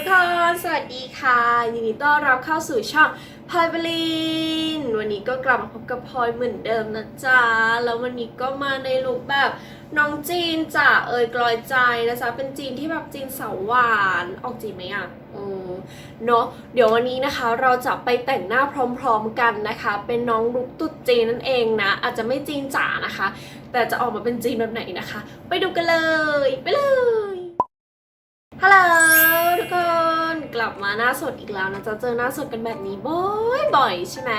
ทุกคน สวัสดีค่ะ ยินดีต้อนรับเข้าสู่ช่องพลอยบลิน วันนี้ก็กลับมาพบกับพลอยเหมือนเดิมนะจ๊ะ แล้ววันนี้ก็มาในลุคแบบน้องจีนจ่าเอยกลอยใจนะจ๊ะ เป็นจีนที่แบบจีนสาวหวานออกจีนไหมอะเออเนาะเดี๋ยววันนี้นะคะเราจะไปแต่งหน้าพร้อมๆกันนะคะ เป็นน้องลุคตุ๊ดจีนนั่นเองนะ อาจจะไม่จีนจ๋านะคะ แต่จะออกมาเป็นจีนแบบไหนนะคะ ไปดูกันเลย ไปเลย ลับมาหน้าสดอีกแล้วนะจะเจอหน้าสดกันแบบนี้บ่อยๆใช่ไหม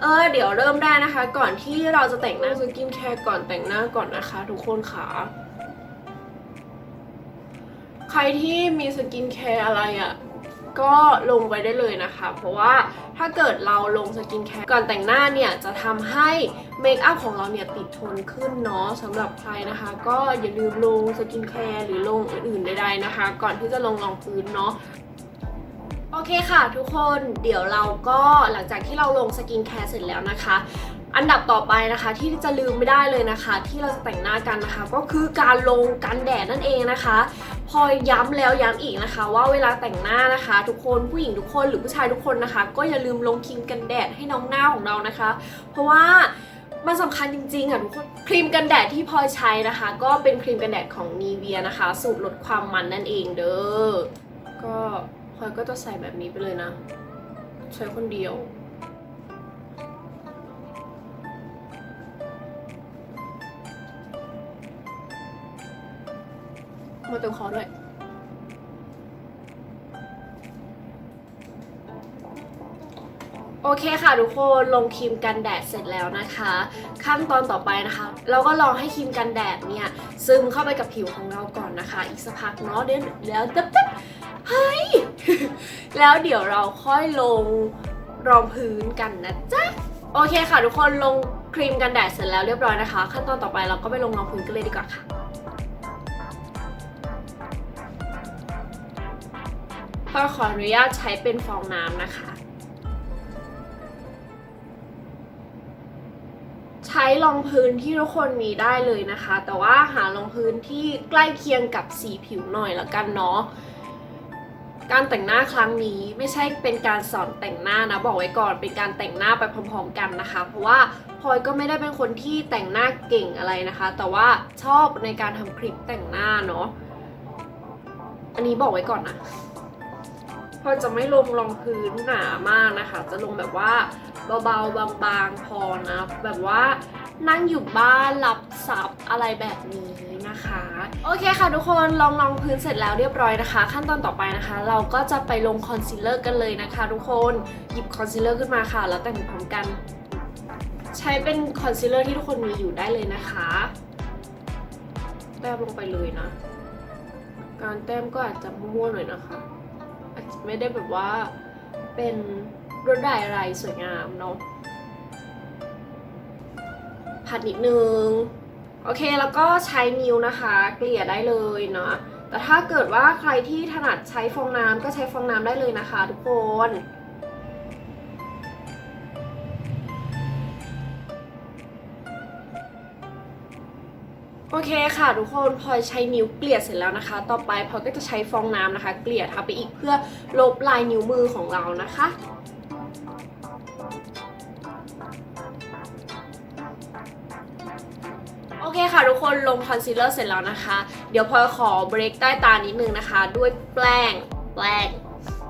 เออเดี๋ยวเริ่มได้นะคะ ก่อนที่เราจะแต่งหน้าสกินแคร์ก่อนแต่งหน้าก่อนนะคะ ทุกคนค่ะใครที่มีสกินแคร์อะไรอะ่ะก็ลงไปได้เลยนะคะ เพราะว่าถ้าเกิดเราลงสกินแคร์ก่อนแต่งหน้าเนี่ย จะทำให้เมคอัพของเราเนี่ยติดทนขึ้นเนาะสำหรับใครนะคะ ก็อย่าลืมลงสกินแคร์หรือลงอื่นๆใดๆนะคะ ก่อนที่จะลงรองพื้นเนาะ โอเคค่ะทุกคนเดี๋ยวเราก็หลังจากที่เราลงสกินแคร์เสร็จแล้วนะคะ อันดับต่อไปนะคะที่จะลืมไม่ได้เลยนะคะ ที่เราจะแต่งหน้ากันนะคะ ก็คือการลงกันแดดนั่นเองนะคะ พอยย้ำแล้วย้ำอีกนะคะ ว่าเวลาแต่งหน้านะคะ ทุกคนผู้หญิงทุกคนหรือผู้ชายทุกคนนะคะ ก็อย่าลืมลงครีมกันแดดให้น้องหน้าของเรานะคะ เพราะว่ามันสำคัญจริงๆอะทุกคนครีมกันแดดที่พลอยใช้นะคะ ก็เป็นครีมกันแดดของนีเวียนะคะ สูตรลดความมันนั่นเองเด้อก็ พลอยก็จะใส่แบบนี้ไปเลยนะ ใช้คนเดียว มาเติมคอด้วยโอเคค่ะทุกคนลงครีมกันแดดเสร็จแล้วนะคะ ขั้นตอนต่อไปนะคะ เราก็ลองให้ครีมกันแดดเนี่ยซึมเข้าไปกับผิวของเราก่อนนะคะ อีกสักพักเนาะเดี๋ยวแล้วตึ๊บตึ๊บเฮ้ย แล้วเดี๋ยวเราค่อยลงรองพื้นกันนะจ๊ะ โอเคค่ะทุกคนลงครีมกันแดดเสร็จแล้วเรียบร้อยนะคะ ขั้นตอนต่อไปเราก็ไปลงรองพื้นกันเลยดีกว่าค่ะพอขออนุญาตใช้เป็นฟองน้ำนะคะ ใช้รองพื้นที่ทุกคนมีได้เลยนะคะ แต่ว่าหารองพื้นที่ใกล้เคียงกับสีผิวหน่อยละกันเนาะ การแต่งหน้าครั้งนี้ไม่ใช่เป็นการสอนแต่งหน้านะบอกไว้ก่อนเป็นการแต่งหน้าไปพร้อมๆกันนะคะ เพราะว่าพลอยก็ไม่ได้เป็นคนที่แต่งหน้าเก่งอะไรนะคะ แต่ว่าชอบในการทำคลิปแต่งหน้าเนาะอันนี้บอกไว้ก่อนนะพลอยจะไม่ลงรองพื้นหนามากนะคะ จะลงแบบว่าเบาๆบางๆพอนะแบบว่านั่งอยู่บ้านรับซับอะไรแบบนี้ นะคะ โอเคค่ะทุกคนลองรองพื้นเสร็จแล้วเรียบร้อยนะคะ ขั้นตอนต่อไปนะคะ เราก็จะไปลงคอนซีลเลอร์กันเลยนะคะ ทุกคนหยิบคอนซีลเลอร์ขึ้นมาค่ะ แล้วแต่งพร้อมกัน ใช้เป็นคอนซีลเลอร์ที่ทุกคนมีอยู่ได้เลยนะคะแต้มลงไปเลยนะ การแต้มก็อาจจะมั่วๆหน่อยนะคะ อาจจะไม่ได้แบบว่าเป็นรวดลายอะไรสวยงามเนาะผัดนิดนึง โอเคแล้วก็ใช้นิ้วนะคะ เกลี่ยได้เลยเนาะแต่ถ้าเกิดว่าใครที่ถนัดใช้ฟองน้ำก็ใช้ฟองน้ำได้เลยนะคะ ทุกคนโอเคค่ะทุกคนพอใช้นิ้วเกลี่ยเสร็จแล้วนะคะ ต่อไปพอก็จะใช้ฟองน้ำนะคะ เกลี่ยทับไปอีกเพื่อลบลายนิ้วมือของเรานะคะ คนลงคอนซีลเลอร์เสร็จแล้วนะคะ เดี๋ยวพลอยขอเบรกใต้ตานิดนึงนะคะ ด้วยแป้งแป้ง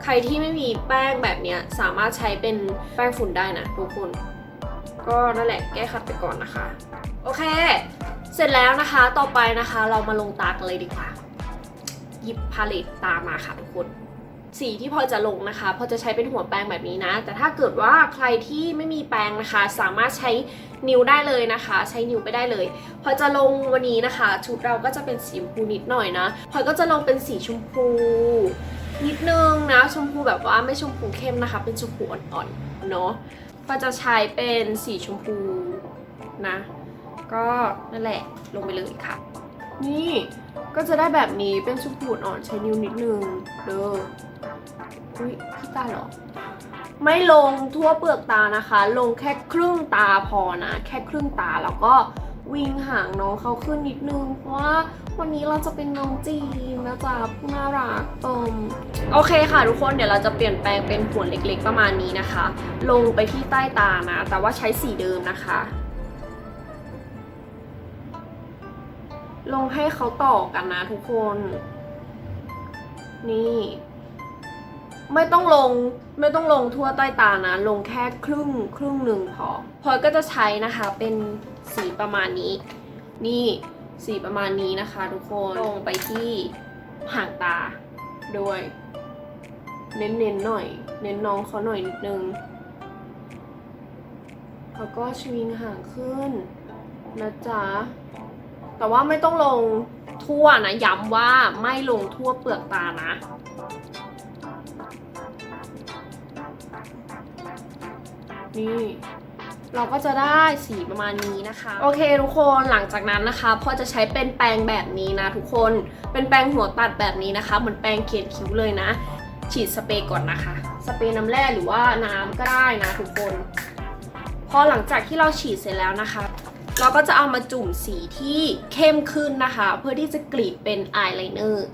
ใครที่ไม่มีแป้งแบบนี้สามารถใช้เป็นแป้งฝุ่นได้นะทุกคน ก็นั่นแหละแก้ขัดไปก่อนนะคะ โอเค เสร็จแล้วนะคะต่อไปนะคะ เรามาลงตากันเลยดีกว่า หยิบพาเลตตามาค่ะทุกคน สีที่พอจะลงนะคะ พอจะใช้เป็นหัวแปรงแบบนี้นะ แต่ถ้าเกิดว่าใครที่ไม่มีแปรงนะคะ สามารถใช้นิ้วได้เลยนะคะ ใช้นิ้วไปได้เลย พอจะลงวันนี้นะคะ ชุดเราก็จะเป็นสีชมพูนิดหน่อยนะพอก็จะลงเป็นสีชมพู นิดนึงนะ ชมพูแบบว่าไม่ชมพูเข้มนะคะ เป็นชมพูอ่อนๆเนาะพอจะใช้เป็นสีชมพูนะ ก็นั่นแหละลงไปเลยค่ะ นี่ก็จะได้แบบนี้เป็นชมพูอ่อนใช้นิ้วนิดนึงเด้ออุ้ยพี่ตาเหรอ ไม่ลงทั่วเปลือกตานะคะ ลงแค่ครึ่งตาพอนะ แค่ครึ่งตาแล้วก็วิ่งหางน้องเขาขึ้นนิดนึง เพราะว่าวันนี้เราจะเป็นน้องจีนนะจ๊ะผู้น่ารักเอิมโอเคค่ะทุกคนเดี๋ยวเราจะเปลี่ยนแปลงเป็นหัวเล็กๆประมาณนี้นะคะ ลงไปที่ใต้ตานะ แต่ว่าใช้สีเดิมนะคะ ลงให้เขาต่อกันนะทุกคน นี่ ไม่ต้องลงไม่ต้องลงทั่วใต้ตานะ ลงแค่ครึ่งครึ่งหนึ่งพอพลอยก็จะใช้นะคะเป็นสีประมาณนี้ นี่สีประมาณนี้นะคะ ทุกคนลงไปที่ห่างตาด้วย เน้นๆหน่อย เน้นน้องเขาหน่อยนิดนึงแล้วก็ชวิงห่างขึ้นนะจ๊ะ แต่ว่าไม่ต้องลงทั่วนะ ย้ำว่าไม่ลงทั่วเปลือกตานะ นี่เราก็จะได้สีประมาณนี้นะคะ โอเคทุกคนหลังจากนั้นนะคะพ่อจะใช้เป็นแปรงแบบนี้นะ ทุกคนเป็นแปรงหัวตัดแบบนี้นะคะ เหมือนแปรงเขียนคิ้วเลยนะ ฉีดสเปรย์ก่อนนะคะ สเปรย์น้ำแร่หรือว่าน้ำก็ได้นะทุกคน พอหลังจากที่เราฉีดเสร็จแล้วนะคะ เราก็จะเอามาจุ่มสีที่เข้มขึ้นนะคะ เพื่อที่จะกรีดเป็นอายไลเนอร์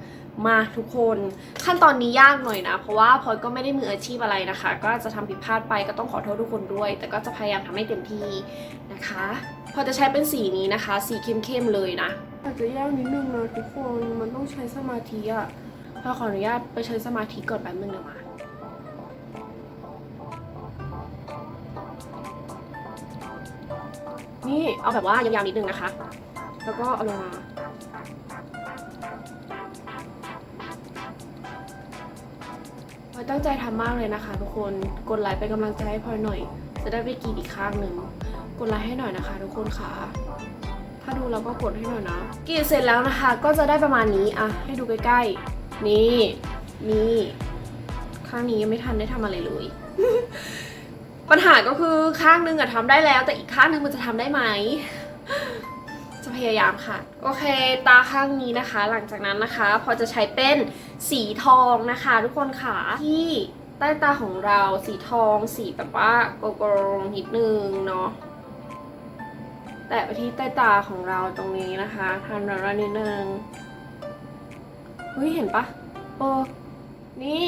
มาทุกคนขั้นตอนนี้ยากหน่อยนะ เพราะว่าพลอยก็ไม่ได้มืออาชีพอะไรนะคะ ก็อาจจะทำผิดพลาดไปก็ต้องขอโทษทุกคนด้วย แต่ก็จะพยายามทำให้เต็มที่นะคะพอจะใช้เป็นสีนี้นะคะ สีเข้มๆเลยนะอาจจะยากนิดนึงนะทุกคนมันต้องใช้สมาธิอะพอขออนุญาตไปใช้สมาธิก่อนแป๊บนึงเดี๋ยวมา นี่เอาแบบว่ายาวๆนิดนึงนะคะ แล้วก็เอาลงมาพลอยตั้งใจทำมากเลยนะคะ ทุกคน กดไลค์เป็นกำลังใจให้พลอยหน่อย จะได้ไปกีดอีกข้างหนึ่ง กดไลค์ให้หน่อยนะคะ ทุกคนค่ะ ถ้าดูแล้วก็กดให้หน่อยนะกีดเสร็จแล้วนะคะ ก็จะได้ประมาณนี้อะให้ดูใกล้ๆ นี่ นี่ ข้างนี้ยังไม่ทันได้ทำอะไรเลย ปัญหาก็คือข้างหนึงอะทำได้แล้ว แต่อีกข้างหนึงมันจะทำได้ไหม จะพยายามค่ะ โอเค ตาข้างนี้นะคะ หลังจากนั้นนะคะ พอจะใช้เป็นสีทองนะคะ ทุกคนค่ะที่ใต้ตาของเราสีทอง สีแบบว่าโกโกงนิดนึงเนาะแตะไปที่ใต้ตาของเราตรงนี้นะคะทำแบบว่านิดนึงเฮ้ยเห็นปะเออนี่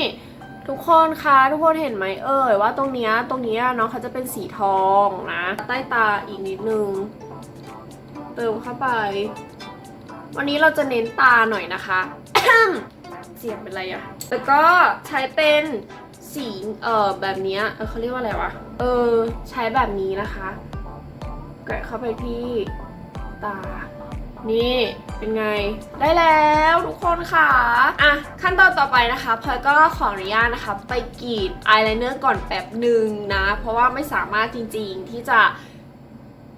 ทุกคนคะทุกคนเห็นไหมเอ่ยว่าตรงเนี้ยตรงเนี้ยเนาะเขาจะเป็นสีทองนะ ใต้ตาอีกนิดนึง เติมเข้าไป วันนี้เราจะเน้นตาหน่อยนะคะ เสียงเป็นไรอะแล้วก็ใช้เป็นสีเอ่อแบบเนี้ยเออเขาเรียกว่าอะไรวะเออ ใช้แบบนี้นะคะแกะเข้าไปที่ตา นี่เป็นไง ได้แล้วทุกคนค่ะ อะ ขั้นตอนต่อไปนะคะพลอยก็ขออนุญาตนะคะ ไปกรีดอายไลเนอร์ก่อนแป๊บหนึ่งนะ เพราะว่าไม่สามารถจริงๆที่จะ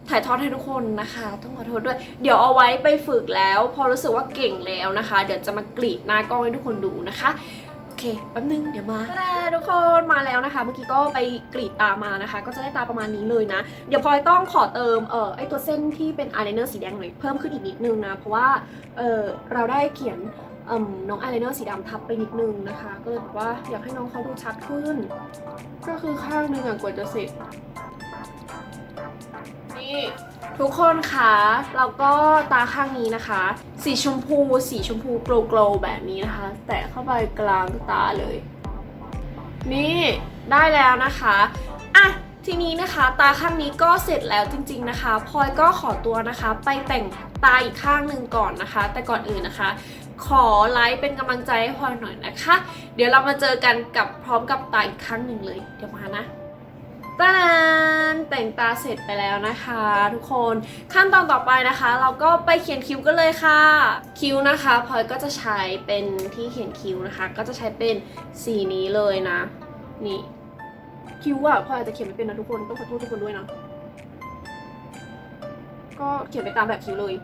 ถ่ายทอดให้ทุกคนนะคะ ต้องขอโทษด้วย เดี๋ยวเอาไว้ไปฝึกแล้ว พอรู้สึกว่าเก่งแล้วนะคะ เดี๋ยวจะมากรีดหน้ากล้องให้ทุกคนดูนะคะโอ เคแป๊บนึงเดี๋ยวมาแต่ทุกคนมาแล้วนะคะ เมื่อกี้ก็ไปกรีดตามานะคะ ก็จะได้ตาประมาณนี้เลยนะ เดี๋ยวพลอยต้องขอเติมเอ่อไอตัวเส้นที่เป็นอายไลเนอร์สีแดงหน่อยเพิ่มขึ้นอีกนิดนึงนะ เพราะว่าเออเราได้เขียนน้องอายไลเนอร์สีดำทับไปนิดนึงนะคะ ก็เลยบอกว่าอยากให้น้องเขาดูชัดขึ้น ก็คือข้างหนึงอะกว่าจะเสร็จ นี่ทุกคนคะแล้วก็ตาข้างนี้นะคะ สีชมพู สีชมพูโกลโกลแบบนี้นะคะ แตะเข้าไปกลางตาเลย นี่ได้แล้วนะคะอะทีนี้นะคะตาข้างนี้ก็เสร็จแล้วจริง ๆนะคะพลอยก็ขอตัวนะคะ ไปแต่งตาอีกข้างหนึ่งก่อนนะคะ แต่ก่อนอื่นนะคะ ขอไลค์เป็นกำลังใจให้พลอยหน่อยนะคะ เดี๋ยวเรามาเจอกันกับพร้อมกับตาอีกครั้งหนึ่งเลย เดี๋ยวมานะ ตาดานแต่งตาเสร็จไปแล้วนะคะ ทุกคนขั้นตอนต่อไปนะคะ เราก็ไปเขียนคิ้วกันเลยค่ะ คิ้วนะคะพลอยก็จะใช้เป็นที่เขียนคิ้วนะคะ ก็จะใช้เป็นสีนี้เลยนะ นี่คิ้วอะพลอยอาจจะเขียนไม่เป็นนะทุกคนต้องขอโทษทุกคนด้วยนะก็เขียนไปตามแบบคิ้วเลย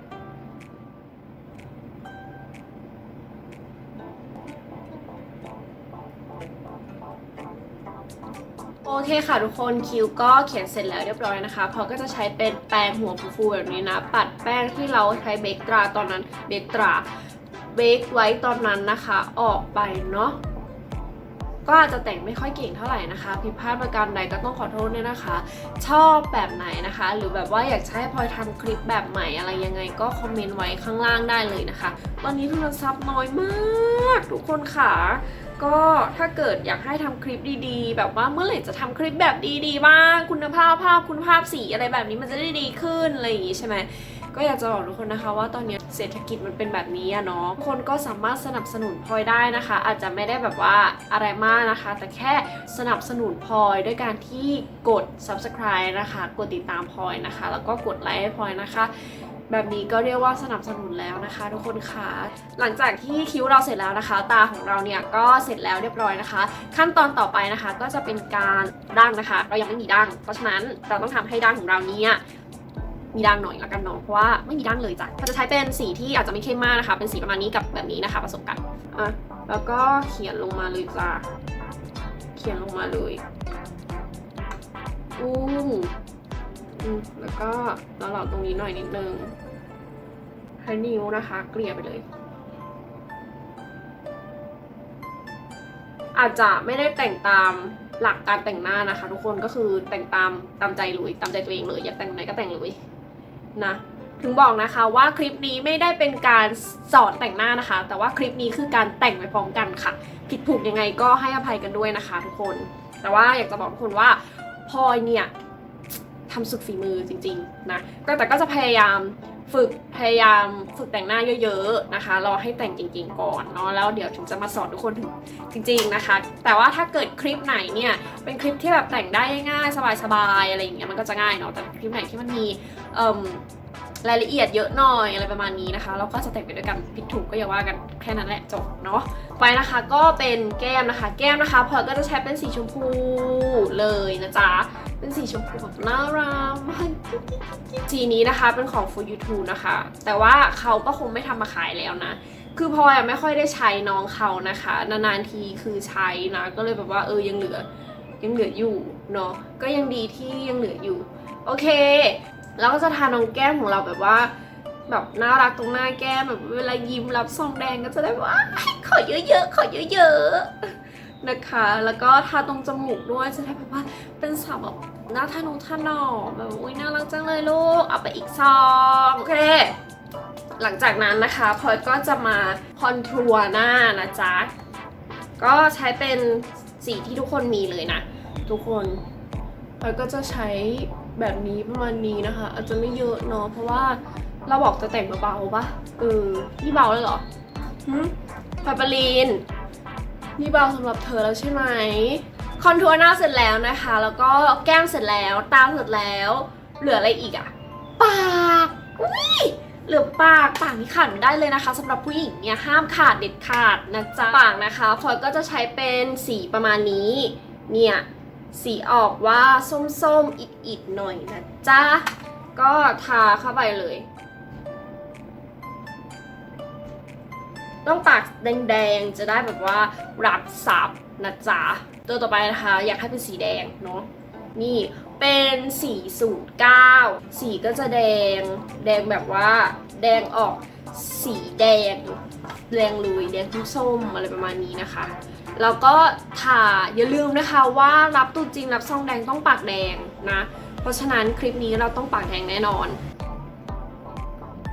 โอเคค่ะทุกคนคิวก็เขียนเสร็จแล้วเรียบร้อยนะคะพอก็จะใช้เป็นแปรงหัวฟูๆแบบนี้นะ ปัดแป้งที่เราใช้เบกตราตอนนั้นเบกตราเบกไว้ตอนนั้นนะคะ ออกไปเนาะก็อาจจะแต่งไม่ค่อยเก่งเท่าไหร่นะคะ ผิดพลาดประการใดก็ต้องขอโทษด้วยนะคะ ชอบแบบไหนนะคะ หรือแบบว่าอยากให้พลอยทำคลิปแบบใหม่อะไรยังไงก็คอมเมนต์ไว้ข้างล่างได้เลยนะคะ ตอนนี้ทุนทรัพย์น้อยมาก ทุกคนค่ะ ก็ถ้าเกิดอยากให้ทำคลิปดีๆ แบบว่าเมื่อไหร่จะทำคลิปแบบดีๆบ้างคุณภาพภาพคุณภาพสีอะไรแบบนี้มันจะได้ดีขึ้นอะไรอย่างงี้ใช่ไหมก็อยากจะบอกทุกคนนะคะว่าตอนนี้เศรษฐกิจมันเป็นแบบนี้อะเนาะคนก็สามารถสนับสนุนพลอยได้นะคะ อาจจะไม่ได้แบบว่าอะไรมากนะคะ แต่แค่สนับสนุนพลอยด้วยการที่กด subscribe นะคะ กดติดตามพลอยนะคะ แล้วก็กดไลค์ให้พลอยนะคะ แบบนี้ก็เรียกว่าสนับสนุนแล้วนะคะ ทุกคนค่ะหลังจากที่คิ้วเราเสร็จแล้วนะคะ ตาของเราเนี่ยก็เสร็จแล้วเรียบร้อยนะคะ ขั้นตอนต่อไปนะคะก็จะเป็นการดั้งนะคะ เรายังไม่มีดั้งเพราะฉะนั้นเราต้องทำให้ดั้งของเราเนี่ยมีดั้งหน่อยละกันเนาะเพราะว่าไม่มีดั้งเลยจ้ะเราจะใช้เป็นสีที่อาจจะไม่เข้มมากนะคะ เป็นสีประมาณนี้กับแบบนี้นะคะผสมกันอะแล้วก็เขียนลงมาเลยจ้ะเขียนลงมาเลยอู้ แล้วก็แล้วเราตรงนี้หน่อยนิดนึงใช้นิ้วนะคะ เกลี่ยไปเลย อาจจะไม่ได้แต่งตามหลักการแต่งหน้านะคะ ทุกคนก็คือแต่งตามตามใจเลยตามใจตัวเองเลยอยากแต่งไหนก็แต่งเลยนะถึงบอกนะคะว่าคลิปนี้ไม่ได้เป็นการสอนแต่งหน้านะคะ แต่ว่าคลิปนี้คือการแต่งไปพร้อมกันค่ะ ผิดถูกยังไงก็ให้อภัยกันด้วยนะคะ ทุกคน แต่ว่าอยากจะบอกทุกคนว่าพลอยเนี่ย ทำสุดฝีมือจริงๆนะก็แต่ก็จะพยายามฝึกพยายามฝึกแต่งหน้าเยอะๆนะคะรอให้แต่งจริงๆก่อนเนาะแล้วเดี๋ยวถึงจะมาสอนทุกคนถึงจริง ๆนะคะ แต่ว่าถ้าเกิดคลิปไหนเนี่ยเป็นคลิปที่แบบแต่งได้ง่ายสบายๆอะไรอย่างเงี้ยมันก็จะง่ายเนาะแต่คลิปไหนที่มันมีเอ่มรายละเอียดเยอะหน่อยอะไรประมาณนี้นะคะ เราก็จะแต่งไปด้วยกันผิดถูกก็อย่าว่ากันแค่นั้นแหละจบเนาะไปนะคะก็เป็นแก้มนะคะ แก้มนะคะพลอก็จะใช้เป็นสีชมพูเลยนะจ๊ะ เป็นสีชมพูแบบน่ารักมากสีนี้นะคะเป็นของ for you too นะคะ แต่ว่าเขาก็คงไม่ทำมาขายแล้วนะ คือพลอยไม่ค่อยได้ใช้น้องเขานะคะ นานๆทีคือใช้นะ ก็เลยแบบว่าเออยังเหลือ ยังเหลืออยู่เนาะ ก็ยังดีที่ยังเหลืออยู่ โอเค แล้วก็จะทาน้องแก้มของเราแบบว่าแบบน่ารักตรงหน้าแก้มแบบเวลายิ้มรับซองแดงก็จะได้ว่าขอเยอะๆ ขอเยอะๆ นะคะ แล้วก็ทาตรงจมูกด้วยจะได้แบบว่าเป็นสาวแบบหน้าทานุทาหนอแบบอุ้ยน่ารักจังเลยลูก เอาไปอีกซองโอเค หลังจากนั้นนะคะพลอยก็จะมาคอนทัวร์หน้านะจ๊ะ ก็ใช้เป็นสีที่ทุกคนมีเลยนะ ทุกคนพลอยก็จะใช้แบบนี้ประมาณนี้นะคะ อาจจะไม่เยอะเนาะเพราะว่าเราบอกจะแต่งเบาๆปะเออนี่เบาเลยเหรอหืมพลอยปรีน นี่เบาสำหรับเธอแล้วใช่ไหมคอนทัวร์หน้าเสร็จแล้วนะคะ แล้วก็แก้มเสร็จแล้วตาเสร็จแล้ว เหลืออะไรอีกอะปากอุ้ยเหลือปากปากนี่ขาดไม่ได้เลยนะคะสำหรับผู้หญิงเนี่ยห้ามขาดเด็ดขาดนะจ๊ะปากนะคะพลอยก็จะใช้เป็นสีประมาณนี้เนี่ยสีออกว่าส้มๆอิดๆหน่อยนะจ๊ะก็ทาเข้าไปเลย ต้องปากแดงๆ จะได้แบบว่ารับซับนะจ๊ะตัวต่อไปนะคะ อยากให้เป็นสีแดงเนาะนี่เป็นสีสูตรเก้าสีก็จะแดง แดงแบบว่า แดงออกสีแดง แดงลุยแดงทุกส้มอะไรประมาณนี้นะคะแล้วก็ทาอย่าลืมนะคะว่ารับตูจริงรับซองแดงต้องปากแดงนะ เพราะฉะนั้นคลิปนี้เราต้องปากแดงแน่นอน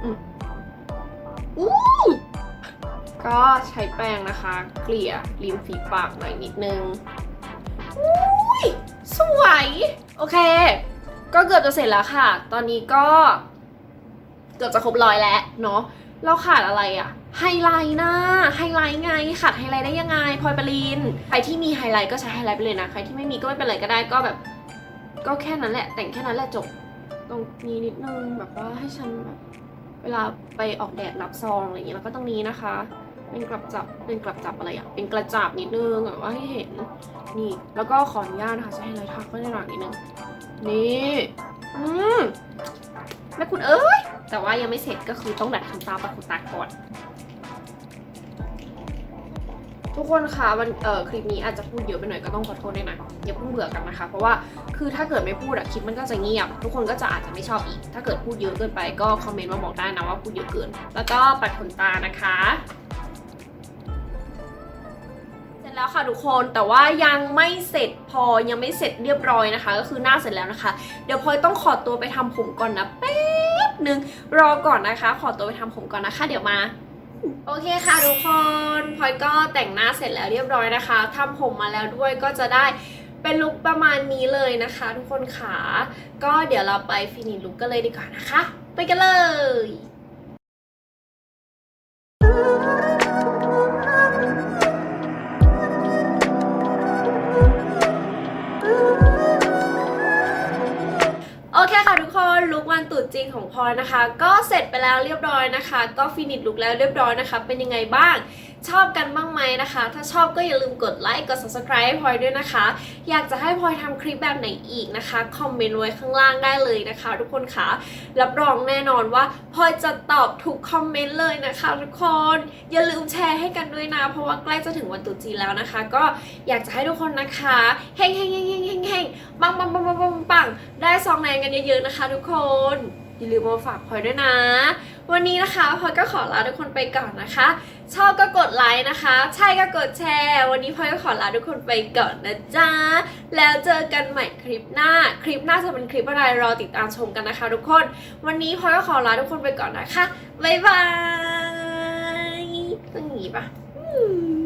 อือู้ ก็ใช้แป้งนะคะ เกลี่ยริมฝีปากหน่อยนิดนึงอุ้ยสวย โอเค ก็เกือบจะเสร็จแล้วค่ะ ตอนนี้ก็ เกือบจะครบร้อยแล้วเนาะเราขาดอะไรอะไฮไลท์นะไฮไลท์ไงขาดไฮไลท์ได้ยังไงพลอยปรีนใครที่มีไฮไลท์ก็ใช้ไฮไลท์ไปเลยนะ ใครที่ไม่มีก็ไม่เป็นไรก็ได้ก็แบบ ก็แค่นั้นแหละ แต่งแค่นั้นแหละจบตรงนี้นิดนึงแบบว่าให้ฉันแบบเวลาไปออกแดดรับซองอะไรอย่างเงี้ยแล้วก็ตรงนี้นะคะ เป็นกลับจับเป็นกลับจับอะไรอะเป็นกระจับนิดนึงแบบว่าให้เห็นนี่ แล้วก็ขออนุญาตนะคะจะให้ไลท์ทักไว้ในหลังนิดนึงนี่อืมแม่คุณเอ้ยแต่ว่ายังไม่เสร็จก็คือต้องดัดขนตาปัดขนตาก่อนทุกคนคะวันเอ่อคลิปนี้อาจจะพูดเยอะไปหน่อยก็ต้องขอโทษด้วยนะอย่าเพิ่งเบื่อกันนะคะ เพราะว่าคือถ้าเกิดไม่พูดอะคลิปมันก็จะเงียบ ทุกคนก็จะอาจจะไม่ชอบอีก ถ้าเกิดพูดเยอะเกินไปก็คอมเมนต์มาบอกได้นะว่าพูดเยอะเกิน แล้วก็ปัดขนตานะคะ แล้วค่ะทุกคนแต่ว่ายังไม่เสร็จพอยังไม่เสร็จเรียบร้อยนะคะ ก็คือหน้าเสร็จแล้วนะคะ เดี๋ยวพลอยต้องขอตัวไปทำผมก่อนนะแป๊บหนึ่งรอก่อนนะคะ ขอตัวไปทำผมก่อนนะคะ เดี๋ยวมาโอเคค่ะทุกคนพลอยก็แต่งหน้าเสร็จแล้วเรียบร้อยนะคะทำผมมาแล้วด้วยก็จะได้เป็นลุคประมาณนี้เลยนะคะ ทุกคนค่ะก็เดี๋ยวเราไปฟินิชลุคกันเลยดีกว่านะคะ ไปกันเลย จริงของพลอยนะคะ ก็เสร็จไปแล้วเรียบร้อยนะคะ ก็ฟินิชลุกแล้วเรียบร้อยนะคะ เป็นยังไงบ้าง ชอบกันบ้างไหมนะคะ ถ้าชอบก็อย่าลืมกดไลค์ กด subscribe ให้พลอยด้วยนะคะ อยากจะให้พลอยทำคลิปแบบไหนอีกนะคะ คอมเมนต์ไว้ข้างล่างได้เลยนะคะ ทุกคนค่ะ รับรองแน่นอนว่าพลอยจะตอบทุกคอมเมนต์เลยนะคะ ทุกคน อย่าลืมแชร์ให้กันด้วยนะ เพราะว่าใกล้จะถึงวันตรุษจีนแล้วนะคะ ก็อยากจะให้ทุกคนนะคะเฮงเฮงเฮงเฮงเฮงเฮงปังปังปังปังปังปังได้ซองแดงกันเยอะๆนะคะ ทุกคน อย่าลืมมาฝากพลอยด้วยนะ วันนี้นะคะพลอยก็ขอลาทุกคนไปก่อนนะคะ ชอบก็กดไลค์นะคะ ใช่ก็กดแชร์ วันนี้พลอยก็ขอลาทุกคนไปก่อนนะจ๊ะ แล้วเจอกันใหม่คลิปหน้า คลิปหน้าจะเป็นคลิปอะไรรอติดตามชมกันนะคะ ทุกคน วันนี้พลอยก็ขอลาทุกคนไปก่อนนะคะ บ๊ายบายต้องอย่างนี้ปะอืม